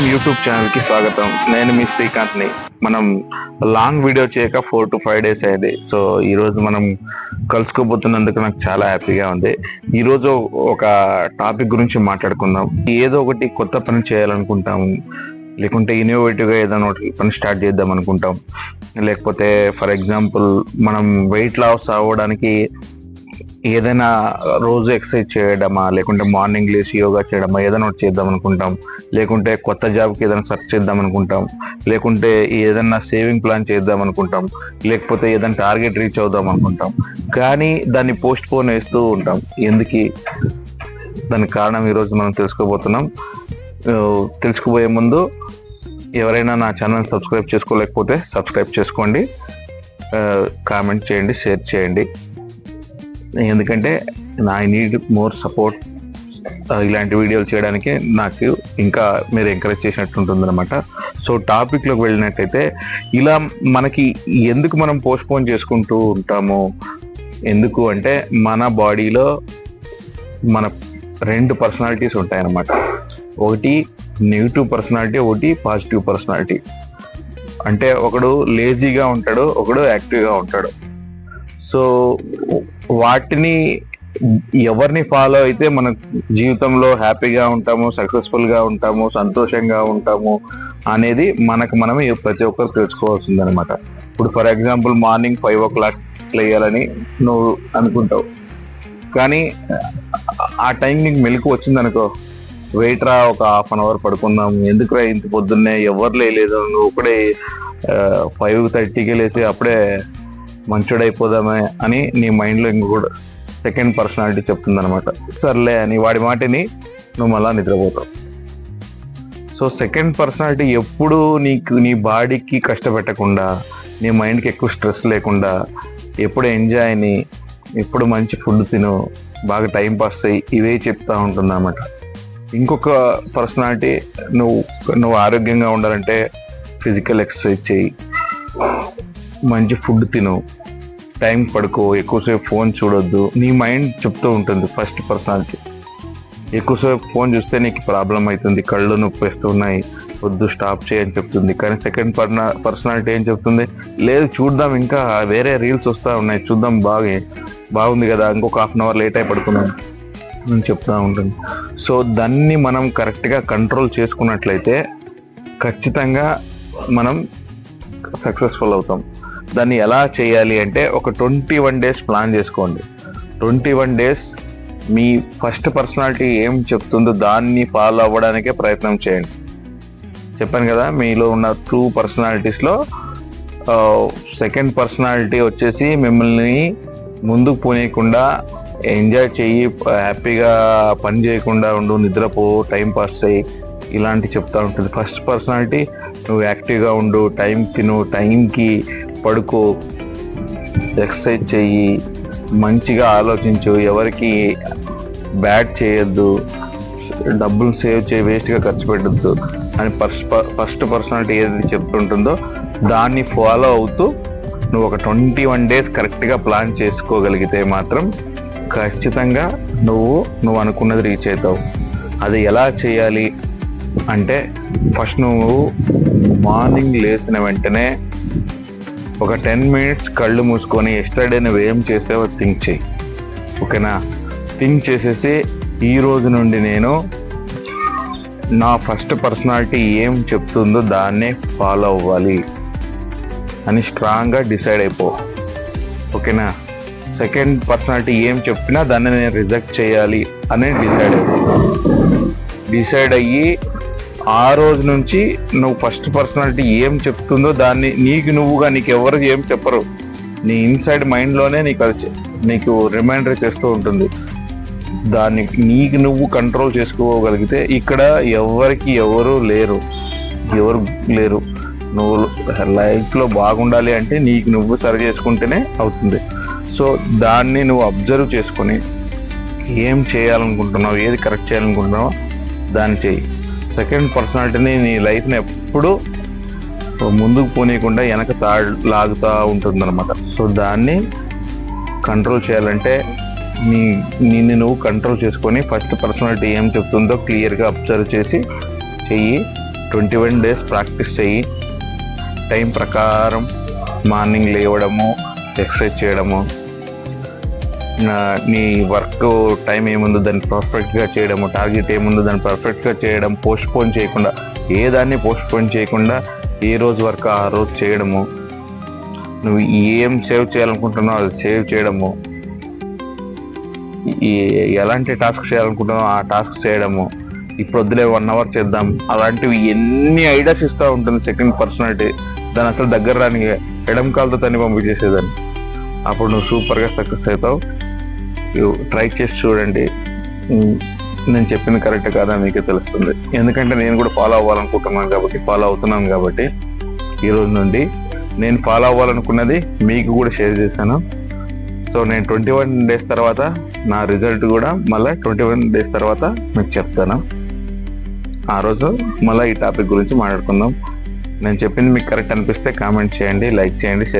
Team YouTube ఛానల్కి స్వాగతం. నేను మీ శ్రీకాంత్ని మనం లాంగ్ వీడియో చేయక ఫోర్ టు ఫైవ్ డేస్ అయింది సో ఈరోజు మనం కలుసుకోబోతున్నందుకు నాకు చాలా హ్యాపీగా ఉంది. ఈరోజు ఒక టాపిక్ గురించి మాట్లాడుకుందాం. ఏదో ఒకటి కొత్త పని చేయాలనుకుంటాము. లేకుంటే ఇన్నోవేటివ్గా ఏదైనా ఒకటి పని స్టార్ట్ చేద్దాం అనుకుంటాం లేకపోతే ఫర్ ఎగ్జాంపుల్ మనం వెయిట్ లాస్ అవ్వడానికి ఏదైనా రోజు ఎక్సర్సైజ్ చేయడమా లేకుంటే మార్నింగ్ లేచి యోగా చేయడమా ఏదైనా ఒకటి చేద్దాం అనుకుంటాం. లేకుంటే కొత్త జాబ్కి ఏదైనా సెర్చ్ చేద్దాం అనుకుంటాం. లేకుంటే ఏదైనా సేవింగ్ ప్లాన్ చేద్దాం అనుకుంటాం. లేకపోతే ఏదైనా టార్గెట్ రీచ్ అవుదాం అనుకుంటాం. కానీ దాన్ని పోస్ట్ పోన్ వేస్తూ ఉంటాం. ఎందుకు? దానికి కారణం ఈరోజు మనం తెలుసుకోబోతున్నాం. తెలుసుకుపోయే తెలుసుకోబోయే ముందు ఎవరైనా నా ఛానల్ సబ్స్క్రైబ్ చేసుకోలేకపోతే సబ్స్క్రైబ్ చేసుకోండి. కామెంట్ చేయండి షేర్ చేయండి. ఎందుకంటే నా ఐ నీడ్ మోర్ సపోర్ట్ ఇలాంటి వీడియోలు చేయడానికి నాకు ఇంకా మీరు ఎంకరేజ్ చేసినట్టు ఉంటుంది అనమాట సో టాపిక్లోకి వెళ్ళినట్టయితే ఇలా మనకి ఎందుకు మనం పోస్ట్పోన్ చేసుకుంటూ ఉంటాము? ఎందుకు అంటే మన బాడీలో మన రెండు పర్సనాలిటీస్ ఉంటాయన్నమాట. ఒకటి నెగిటివ్ పర్సనాలిటీ ఒకటి పాజిటివ్ పర్సనాలిటీ అంటే ఒకడు లేజీగా ఉంటాడు ఒకడు యాక్టివ్గా ఉంటాడు. సో వాటిని ఎవరిని ఫాలో అయితే మన జీవితంలో హ్యాపీగా ఉంటాము సక్సెస్ఫుల్గా ఉంటాము సంతోషంగా ఉంటాము అనేది మనకు మనం ప్రతి ఒక్కరు తెలుసుకోవాల్సింది అనమాట ఇప్పుడు for example morning five o'clock లేయాలని నువ్వు అనుకుంటావు. కానీ ఆ టైం నీకు మెలకు వచ్చింది అనుకో వెయిట్ రా ఒక హాఫ్ అన్ అవర్ పడుకుందాం ఎందుకురా ఇంత పొద్దున్నే ఎవరు లేలేదు నువ్వు ఒకడే ఫైవ్ థర్టీకి లేచి అప్పుడే మంచోడైపోదామే అని నీ మైండ్లో ఇంకొకటి సెకండ్ పర్సనాలిటీ చెప్తుంది అనమాట సర్లే అని వాడి మాటని నువ్వు మళ్ళా నిద్రపోతావు. సో సెకండ్ పర్సనాలిటీ ఎప్పుడు నీకు నీ బాడీకి కష్టపెట్టకుండా నీ మైండ్కి ఎక్కువ స్ట్రెస్ లేకుండా ఎప్పుడు ఎంజాయ్ని ఎప్పుడు మంచి ఫుడ్ తిను బాగా టైం పాస్ అయ్యి ఇవే చెప్తూ ఉంటుంది అనమాట ఇంకొక పర్సనాలిటీ నువ్వు నువ్వు ఆరోగ్యంగా ఉండాలంటే ఫిజికల్ ఎక్సర్సైజ్ చేయి. మంచి ఫుడ్ తిను. టైం పడుకో ఎక్కువసేపు ఫోన్ చూడొద్దు. నీ మైండ్ చెప్తూ ఉంటుంది ఫస్ట్ పర్సనాలిటీ. ఎక్కువసేపు ఫోన్ చూస్తే నీకు ప్రాబ్లం అవుతుంది కళ్ళు నొప్పి వేస్తున్నాయి వద్దు స్టాప్ చేయని చెప్తుంది. కానీ సెకండ్ పర్న పర్సనాలిటీ ఏం చెప్తుంది? లేదు చూద్దాం ఇంకా వేరే రీల్స్ వస్తూ ఉన్నాయి చూద్దాం బాగా బాగుంది కదా ఇంకొక హాఫ్ అన్ అవర్ లేట్ అయి పడుకున్నాం అని చెప్తూ ఉంటుంది. సో దాన్ని మనం కరెక్ట్గా కంట్రోల్ చేసుకున్నట్లయితే ఖచ్చితంగా మనం సక్సెస్ఫుల్ అవుతాం. దాన్ని ఎలా చేయాలి అంటే ఒక ట్వంటీ వన్ డేస్ ప్లాన్ చేసుకోండి. ట్వంటీ వన్ డేస్ మీ ఫస్ట్ పర్సనాలిటీ ఏం చెప్తుందో దాన్ని ఫాలో అవ్వడానికే ప్రయత్నం చేయండి. చెప్పాను కదా మీలో ఉన్న టూ పర్సనాలిటీస్లో సెకండ్ పర్సనాలిటీ వచ్చేసి మిమ్మల్ని ముందుకు పోనీయకుండా ఎంజాయ్ చెయ్యి హ్యాపీగా పని చేయకుండా ఉండు నిద్రపో టైం పాస్ చేయి ఇలాంటి చెప్తా ఉంటుంది. ఫస్ట్ పర్సనాలిటీ నువ్వు యాక్టివ్గా ఉండు టైం తిను టైంకి పడుకో ఎక్సర్సైజ్ చెయ్యి మంచిగా ఆలోచించు ఎవరికి బ్యాడ్ చేయొద్దు డబ్బులు సేవ్ చేయి వేస్ట్గా ఖర్చు పెట్టద్దు అని ఫస్ట్ ఫస్ట్ పర్సనాలిటీ ఏది చెప్తుంటుందో దాన్ని ఫాలో అవుతూ నువ్వు ఒక ట్వంటీ వన్ డేస్ కరెక్ట్గా ప్లాన్ చేసుకోగలిగితే మాత్రం ఖచ్చితంగా నువ్వు నువ్వు అనుకున్నది రీచ్ అవుతావు. అది ఎలా చేయాలి అంటే ఫస్ట్ నువ్వు మార్నింగ్ లేచిన వెంటనే ఒక టెన్ మినిట్స్ కళ్ళు మూసుకొని ఎస్టర్డే నువ్వు ఏం చేసావో థింక్ చేయి ఓకేనా? థింక్ చేసేసి ఈ రోజు నుండి నేను నా ఫస్ట్ పర్సనాలిటీ ఏం చెప్తుందో దాన్నే ఫాలో అవ్వాలి అని స్ట్రాంగ్గా డిసైడ్ అయిపో. ఓకేనా? సెకండ్ పర్సనాలిటీ ఏం చెప్పినా దాన్ని నేను రిజెక్ట్ చేయాలి అని డిసైడ్ అయిపో. డిసైడ్ అయ్యి ఆ రోజు నుంచి నువ్వు ఫస్ట్ పర్సనాలిటీ ఏం చెప్తుందో దాన్ని నీకు నువ్వుగా నీకు ఎవరు ఏం చెప్పరు. నీ ఇన్సైడ్ మైండ్లోనే నీకు అది నీకు రిమైండర్ చేస్తూ ఉంటుంది. దాన్ని నీకు నువ్వు కంట్రోల్ చేసుకోగలిగితే ఇక్కడ ఎవరికి ఎవరు లేరు. ఎవరు లేరు. నువ్వు లైఫ్లో బాగుండాలి అంటే నీకు నువ్వు సరి చేసుకుంటేనే అవుతుంది. సో దాన్ని నువ్వు అబ్జర్వ్ చేసుకొని ఏం చేయాలనుకుంటున్నావు ఏది కరెక్ట్ చేయాలనుకుంటున్నావో దాన్ని చెయ్యి. సెకండ్ పర్సనాలిటీని నీ లైఫ్ని ఎప్పుడు ముందుకు పోనీయకుండా వెనక తా లాగుతూ ఉంటుంది అనమాట సో దాన్ని కంట్రోల్ చేయాలంటే నీ నిన్ను నువ్వు కంట్రోల్ చేసుకొని ఫస్ట్ పర్సనాలిటీ ఏం చెప్తుందో క్లియర్గా అబ్జర్వ్ చేసి చెయ్యి. ట్వంటీ వన్ డేస్ ప్రాక్టీస్ చెయ్యి. టైం ప్రకారం మార్నింగ్ లేవడము ఎక్సర్సైజ్ చేయడము నా- నీ వర్క్ టైం ఏముందో దాన్ని పర్ఫెక్ట్గా చేయడము టార్గెట్ ఏముందో దాన్ని పర్ఫెక్ట్గా చేయడం పోస్ట్ పోన్ చేయకుండా ఏ దాన్ని పోస్ట్ పోన్ చేయకుండా ఏ రోజు వర్క్ ఆ రోజు చేయడము. నువ్వు ఏం సేవ్ చేయాలనుకుంటున్నావు అది సేవ్ చేయడము. ఎలాంటి టాస్క్ చేయాలనుకుంటున్నావు ఆ టాస్క్ చేయడము. ఇప్పుడు వద్దులే వన్ అవర్ చేద్దాం. అలాంటివి ఎన్ని ఐడియాస్ ఇస్తూ ఉంటుంది సెకండ్ పర్సనాలిటీ దాని అసలు దగ్గర రాని ఎడం కాలతో తన్ని పంపించేసేదాన్ని. అప్పుడు నువ్వు సూపర్గా సక్సెస్ అవుతావు. ట్రై చేసి చూడండి. నేను చెప్పింది కరెక్ట్ కాదా మీకే తెలుస్తుంది. ఎందుకంటే నేను కూడా ఫాలో అవ్వాలనుకుంటున్నాను కాబట్టి ఫాలో అవుతున్నాను కాబట్టి ఈ రోజు నుండి నేను ఫాలో అవ్వాలనుకున్నది మీకు కూడా షేర్ చేశాను. సో నేను ట్వంటీ వన్ డేస్ తర్వాత నా రిజల్ట్ కూడా మళ్ళీ ట్వంటీ వన్ డేస్ తర్వాత మీకు చెప్తాను. ఆ రోజు మళ్ళీ ఈ టాపిక్ గురించి మాట్లాడుకుందాం. నేను చెప్పింది మీకు కరెక్ట్ అనిపిస్తే కామెంట్ చేయండి లైక్ చేయండి షేర్